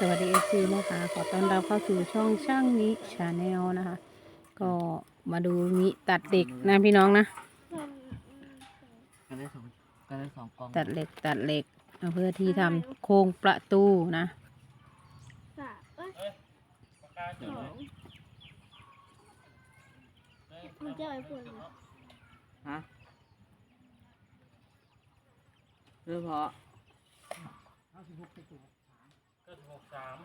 สวัสดีเอซีนะคะ ขอต้อนรับเข้าสู่ช่องช่างนี้ชาแนลนะคะ ก็มาดูนี้ตัดเด็กนะพี่น้องนะ กันได้สองกันได้สองกล่องตัดเหล็กตัดเหล็กเอาเพื่อที่ทำโครงประตูนะ สามเอ้ยสองมันจะไอ้ปวดเหรอฮะเรื่อ ก็หกสาม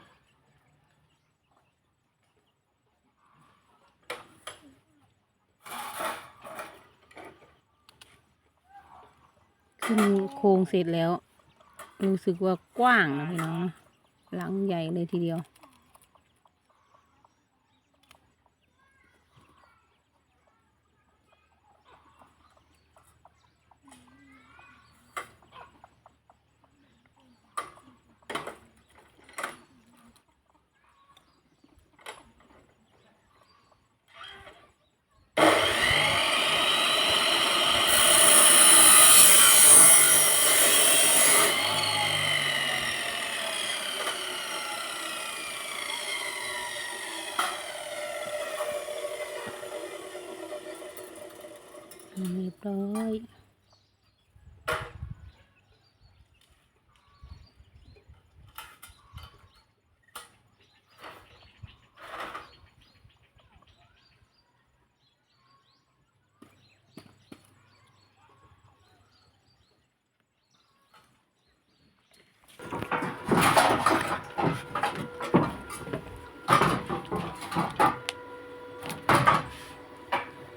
ขึ้นโครงเสร็จแล้ว รู้สึกว่ากว้างนะพี่น้องหลังใหญ่เลยทีเดียว เ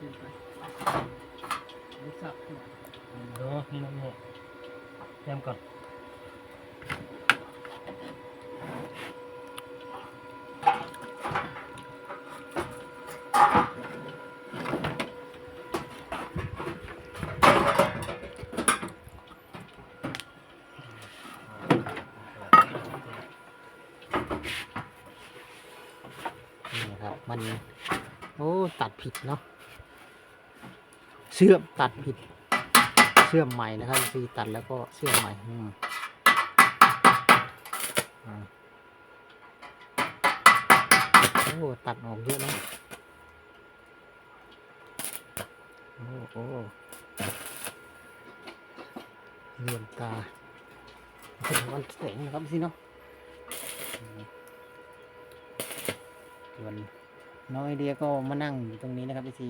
รียบร้อย รู้สักขึ้นมา เดี๋ยวนี่นะนี่แยมก่อน นี่นะ ครับ มัน โอ้ตัดผิดเนาะเชื่อมตัดผิดเชื่อมใหม่นะครับซีตัดแล้วก็เชื่อมใหม่อืมโอ้ตัดออกเยอะนะโอ้โอ้เหลื่อมตาเป็นวันแสงนะครับสิเนาะอืม ส่วนน้องไอเดียก็มานั่งอยู่ตรงนี้นะครับพี่ซี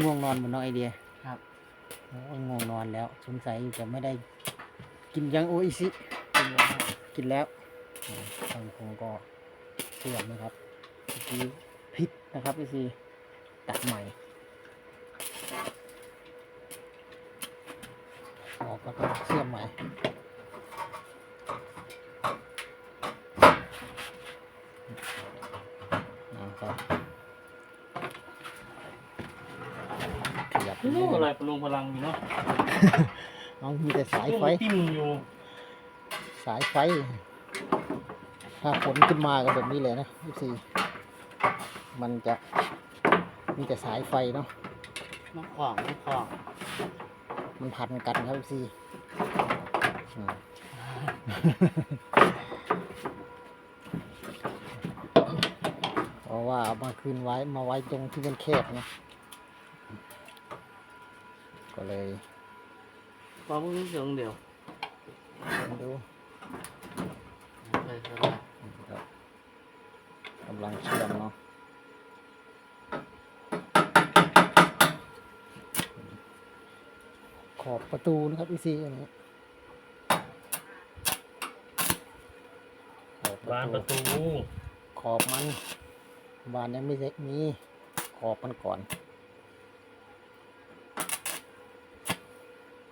ง่วงนอนบนน้องไอเดียครับโอ้ยง่วงนอนแล้วสงสัยจะไม่ได้กินยังโออิซิกินแล้วอืมทางคงก็เชื่อมนะครับเมื่อกี้พิษนะครับพี่ซีตัดใหม่ออกแล้วก็เชื่อมใหม่ นะ ครับขยับลูกอะไรประลุงพลังอยู่เนาะเอามีแต่สายไฟ ติ้มอยู่สายไฟ ถ้าฝนขึ้นมาก็แบบนี้เลยนะพี่ซีมันจะมีแต่สายไฟเนาะ น้องของน้องของมันพันกันครับพี่ซีอืมเพ ราะว่าเอามาคืนไว้มาไว้ตรงที่มันแคบนะก็เลยปอมึงเสียงเดียวมาดูไปสบายครับกำลังเชื่อมเนาะขอบประตูนะครับพี่ซีอย่างนี้ขอบปบาระนประตูตู ขอบมัน บานยังไม่ได้มีขอบมันก่อน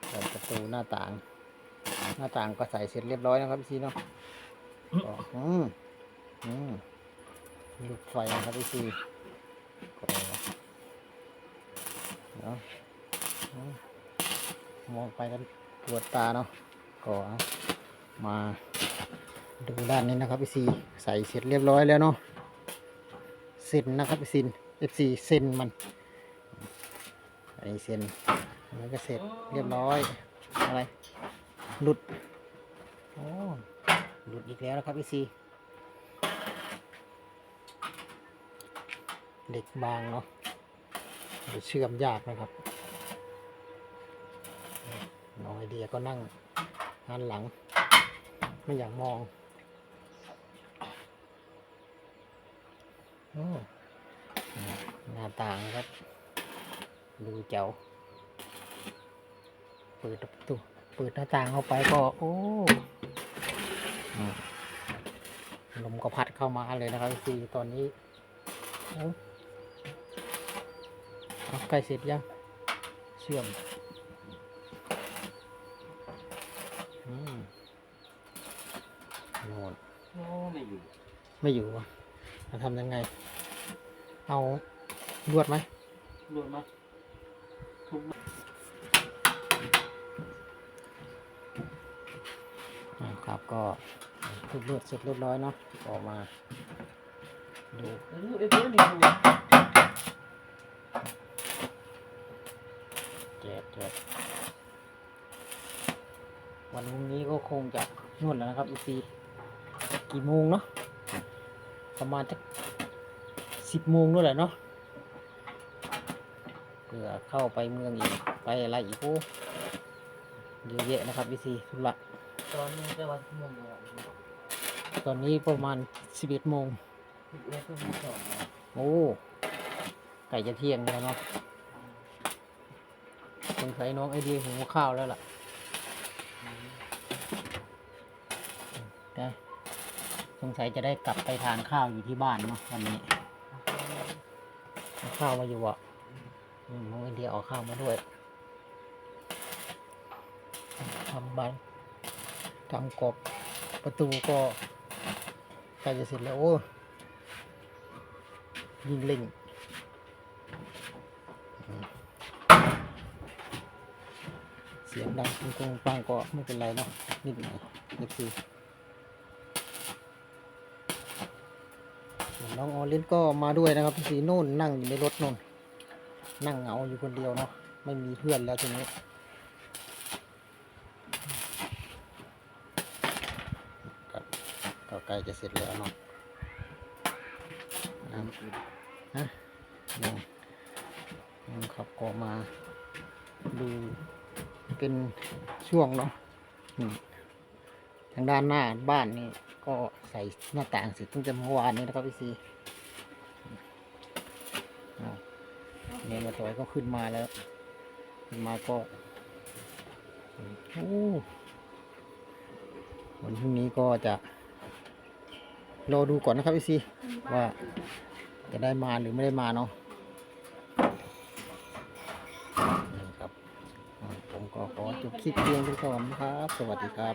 ขอบประตูหน้าต่าง หน้าต่างก็ใส่เสร็จเรียบร้อยนะครับพี่ซีเนาะก็อืมอืมลูกไฟนะครับพี่ซีเนาะมมองไปกันปวดตาเนาะก็มาดูด้านนี้นะครับพี่ซีใส่เสร็จเรียบร้อยแล้วเนาะ เซ็นนะครับพี่ซิน FC เซ็นมันอันนี้เซ็นแล้วก็เสร็จเรียบร้อยอะไรหลุดโอ้หลุดอีกแล้วนะครับพี่ซีเหล็กบางเนาะเดี๋ยวเชื่อมยากนะครับน้องไอเดียก็นั่งหันหลัง ไม่อยากมองโอ้ หน้าต่างครับ ดูเจ๋วเปิดประตูเปิดหน้าต่างเข้าไปก็ โอ้อืมลมก็พัดเข้ามาเลยนะครับซีตอนนี้เอาเอาใกล้เสร็จยัง เชื่อมอืมโน่นโอ้ไม่อยู่ ไม่อยู่วะจะทำยังไง เอาลวดไหมรวดมาทุบมาอ่าครับก็ทุบลวดเสร็จเรียบร้อยเนาะออกมาดูเออเอฟเอฟนี่ดูแจกแจกวันพรุ่งนี้ก็คงจะนวดแล้วนะครับอีซีกี่โมงเนาะประมาณสัก สิบโมงนู่นแหละเนาะเพื่อเข้าไปเมืองอีก ไปอะไรอีกโอ้เยอะแยะนะครับอีซีธุระตอนนี้จะวันที่โมงแล้วตอนนี้ประมาณสิบเอ็ดโมงเอฟก็มีสองนะโอ้ไก่จะเที่ยงแล้วเนาะสงสัยน้องไอเดียหิวข้าวแล้วล่ะได้สงสัยจะได้กลับไปทานข้าวอยู่ที่บ้านเนาะวันนี้เอา ข้าวมาอยู่อะมน้องไอเดียเอาข้าวมาด้วยทำบ้านทำกรอบประตูก็ใกล้จะเสร็จแล้ว โอ้ยิงเล่งเสียงดังกงปังก็ไม่เป็นไรเนาะนิดหน่อยนิดคือส่ว นน้องออลินก็มาด้วยนะครับพี่สีโน่นนั่งอยู่ในรถโน่น นั่งเหงาอยู่คนเดียวเนาะไม่มีเพื่อนแล้วทีนี้ครับก็ใกล้จะเสร็จแล้วเนาะอะนะนี่นี่ครับก็มาดูเป็นช่วงเนาะอืม ทางด้านหน้าบ้านนี่ก็ใส่หน้าต่างเสร็จตั้งแต่เมื่อวานนี้นะครับพี่ซีเนี่ยมาต่อยก็ขึ้นมาแล้ว ขึ้นมาก็โอ้วันพรุ่งนี้ก็จะรอดูก่อนนะครับพี่ซีว่าจะได้มาหรือไม่ได้มาเนาะนี่ครับผมก็ขอจบคลิปเพียงเท่านี้ก่อนครับ สวัสดีครับ